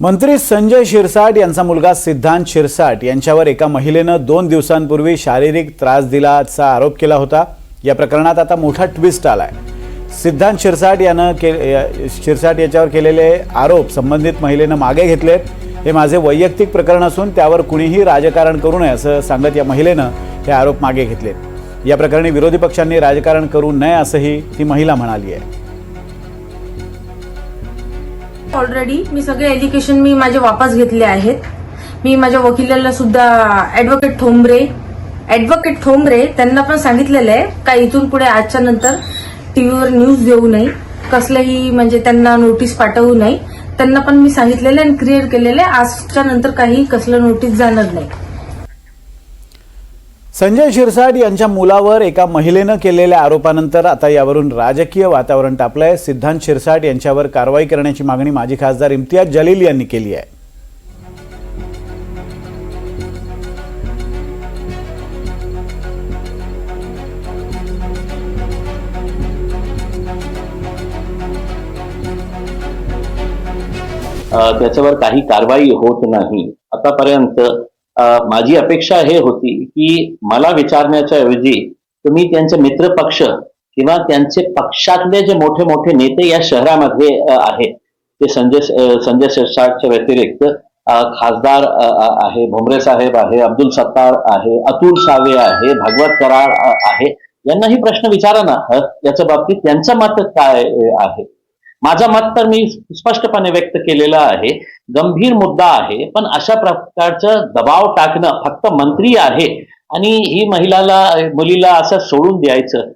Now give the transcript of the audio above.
मंत्री संजय शिरसाट यांचा मुलगा सिद्धांत शिरसाट यांच्यावर एका महिलेनं दोन दिवसांपूर्वी शारीरिक त्रास दिल्याचा आरोप केला होता. या प्रकरणात आता मोठा ट्विस्ट आला आहे सिद्धांत शिरसाट यानं के शिरसाट याच्यावर केलेले आरोप संबंधित महिलेनं मागे घेतलेत. हे माझे वैयक्तिक प्रकरण असून त्यावर कुणीही राजकारण करू नये असं सांगत या महिलेनं हे आरोप मागे घेतलेत. या प्रकरणी विरोधी पक्षांनी राजकारण करू नये असंही ती महिला म्हणाली आहे. ऑलरेडी मी सगळे एज्युकेशन मी माझे वापस घेतले आहेत. मी माझ्या वकिलाला सुद्धा ऍडव्होकेट ठोंबरे ऍडव्होकेट ठोंबरे त्यांना पण सांगितलेलं आहे का इथून पुढे आजच्या नंतर टीव्हीवर न्यूज देऊ नये. कसलंही म्हणजे त्यांना नोटीस पाठवू नये. त्यांना पण मी सांगितलेलं आणि क्लिअर केलेलं आहे. आजच्या नंतर काही कसलं नोटीस जाणार नाही. संजय शिरसाट यांच्या मुलावर एका महिलेनं केलेल्या आरोपानंतर आता यावरून राजकीय वातावरण तापलंय. सिद्धांत शिरसाट यांच्यावर कारवाई करण्याची मागणी माजी खासदार इम्तियाज जलील यांनी केली आहे. त्याच्यावर काही कारवाई होत नाही. आतापर्यंत माझी अपेक्षा हे होती की मला विचारण्याच्या ऐवजी तुम्ही त्यांचे मित्र पक्ष किंवा त्यांचे पक्षातले जे मोठे मोठे नेते या शहरामध्ये आहेत ते संजय संजय शिरसाटच्या व्यतिरिक्त खासदार आहे भुमरे साहेब आहे अब्दुल सत्तार आहे अतुल सावे आहे भागवत कराड आहे यांनाही प्रश्न विचारा ना याच्या बाबतीत त्यांचं मत काय आहे? माझं मत तर मी स्पष्टपणे व्यक्त केलेलं आहे. गंभीर मुद्दा आहे पण अशा प्रकारचं दबाव टाकणं फक्त मंत्री आहे आणि ही महिलाला मुलीला असं सोडून द्यायचं.